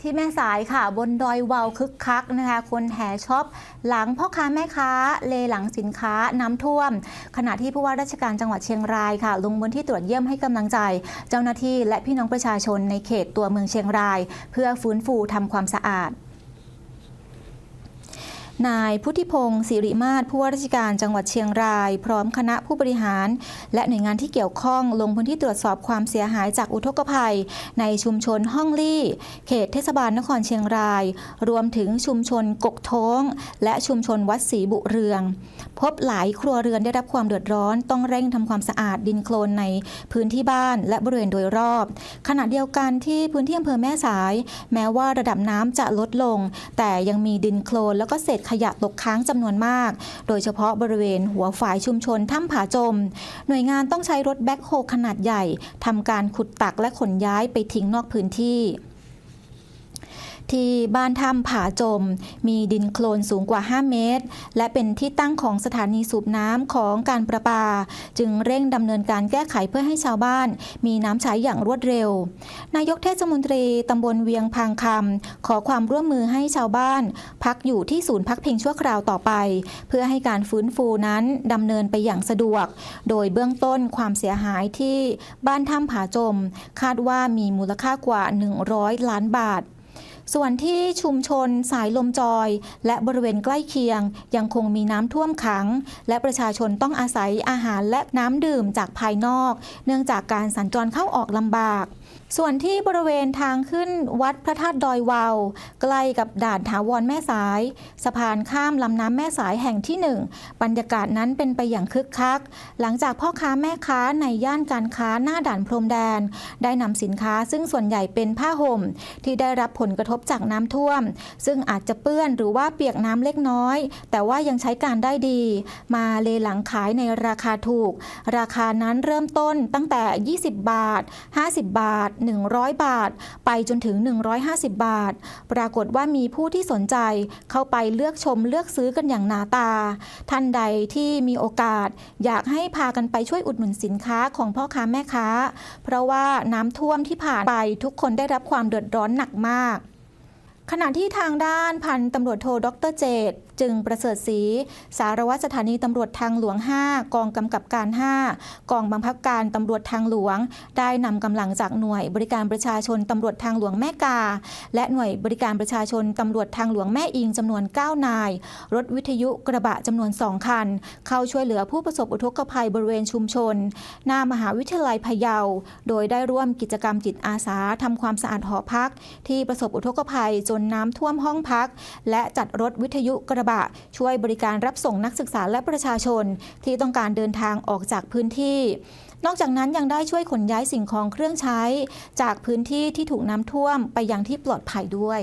ที่แม่สายค่ะ บนดอยวาวคึกคักนะคะ คนแห่ช็อป หลังพ่อค้าแม่ค้า เลหลังสินค้าน้ำท่วม ขณะที่ผู้ว่าราชการจังหวัดเชียงรายค่ะ ลงบนที่ตรวจเยี่ยมให้กำลังใจ เจ้าหน้าที่และพี่น้องประชาชนในเขตตัวเมืองเชียงราย เพื่อฟื้นฟูทำความสะอาด นายพุทธิพงศ์สิริมาศผู้ว่าราชการจังหวัดเชียงราย พร้อมคณะผู้บริหาร และหน่วยงานที่เกี่ยวข้องลงพื้นที่ตรวจสอบความเสียหายจากอุทกภัย ในชุมชนห้องลี่ เขตเทศบาลนครเชียงราย รวมถึงชุมชนกกท้อง และชุมชนวัดศรีบุเรือง พบหลายครัวเรือนได้รับความเดือดร้อน ต้องเร่งทำความสะอาดดินโคลนในพื้นที่บ้านและบริเวณโดยรอบ ขณะเดียวกันที่พื้นที่อำเภอแม่สาย แม้ว่าระดับน้ำจะลดลง แต่ยังมีดินโคลนแล้วก็เศษขยะตกค้างจำนวนมาก โดยเฉพาะบริเวณหัวฝายชุมชนถ้ำผาจม หน่วยงานต้องใช้รถแบ็คโฮขนาดใหญ่ทำการขุดตักและขนย้ายไปทิ้งนอกพื้นที่ ที่บ้านถ้ำผาจม มีดินโคลนสูงกว่า 5 เมตร และเป็นที่ตั้งของสถานีสูบน้ำของการประปา จึงเร่งดำเนินการแก้ไขเพื่อให้ชาวบ้าน มีน้ำใช้อย่างรวดเร็ว นายกเทศมนตรีตำบลเวียงพางคำขอความร่วมมือให้ชาวบ้าน พักอยู่ที่ศูนย์พักพิงชั่วคราวต่อไป เพื่อให้การฟื้นฟูนั้นดำเนินไปอย่างสะดวก โดยเบื้องต้นความเสียหายที่บ้านถ้ำผาจม คาดว่ามีมูลค่ากว่า 100 ล้านบาท ส่วนที่ชุมชนสายลมจอย และบริเวณใกล้เคียง ยังคงมีน้ำท่วมขัง และประชาชนต้องอาศัยอาหารและน้ำดื่มจากภายนอก เนื่องจากการสัญจรเข้าออกลำบาก ส่วนที่บริเวณทางขึ้นวัดพระธาตุดอยวาวใกล้กับด่านถาวรแม่สาย สะพานข้ามลำน้ำแม่สายแห่งที่หนึ่งบรรยากาศนั้นเป็นไปอย่างคึกคัก หลังจากพ่อค้าแม่ค้าในย่านการค้าหน้าด่านพรมแดน ได้นำสินค้าซึ่งส่วนใหญ่เป็นผ้าห่ม ที่ได้รับผลกระทบจากน้ำท่วม ซึ่งอาจจะเปื้อนหรือว่าเปียกน้ำเล็กน้อย แต่ว่ายังใช้การได้ดี มาเลหลังขายในราคาถูก ราคานั้นเริ่มต้นตั้งแต่ 20 บาท 50 บาท100 บาท ไปจนถึง 150 บาท ปรากฏว่ามีผู้ที่สนใจเข้าไปเลือกชมเลือกซื้อกันอย่างหนาตา ท่านใดที่มีโอกาส อยากให้พากันไปช่วยอุดหนุนสินค้าของพ่อค้าแม่ค้า เพราะว่าน้ำท่วมที่ผ่านไปทุกคนได้รับความเดือดร้อนหนักมาก ขณะที่ทางด้านพันตำรวจโทดรเจต จึงประเสริฐศรีสารวัตรสถานีตำรวจทางหลวง 5 กองกำกับการ 5 กองบังคับการตำรวจทางหลวง ได้นำกำลังจากหน่วยบริการประชาชนตำรวจทางหลวงแม่กา และหน่วยบริการประชาชนตำรวจทางหลวงแม่อิงจำนวน 9 นาย รถวิทยุกระบะจำนวน 2 คัน เข้าช่วยเหลือผู้ประสบอุทกภัยบริเวณชุมชน หน้ามหาวิทยาลัยพะเยา โดยได้ร่วมกิจกรรมจิตอาสาทำความสะอาดหอพัก ที่ประสบอุทกภัยจนน้ำท่วมห้องพัก และจัดรถวิทยุกระบบะ ช่วยบริการรับส่งนักศึกษาและประชาชน ที่ต้องการเดินทางออกจากพื้นที่ นอกจากนั้นยังได้ช่วยขนย้ายสิ่งของเครื่องใช้ จากพื้นที่ที่ถูกน้ำท่วมไปยังที่ปลอดภัยด้วย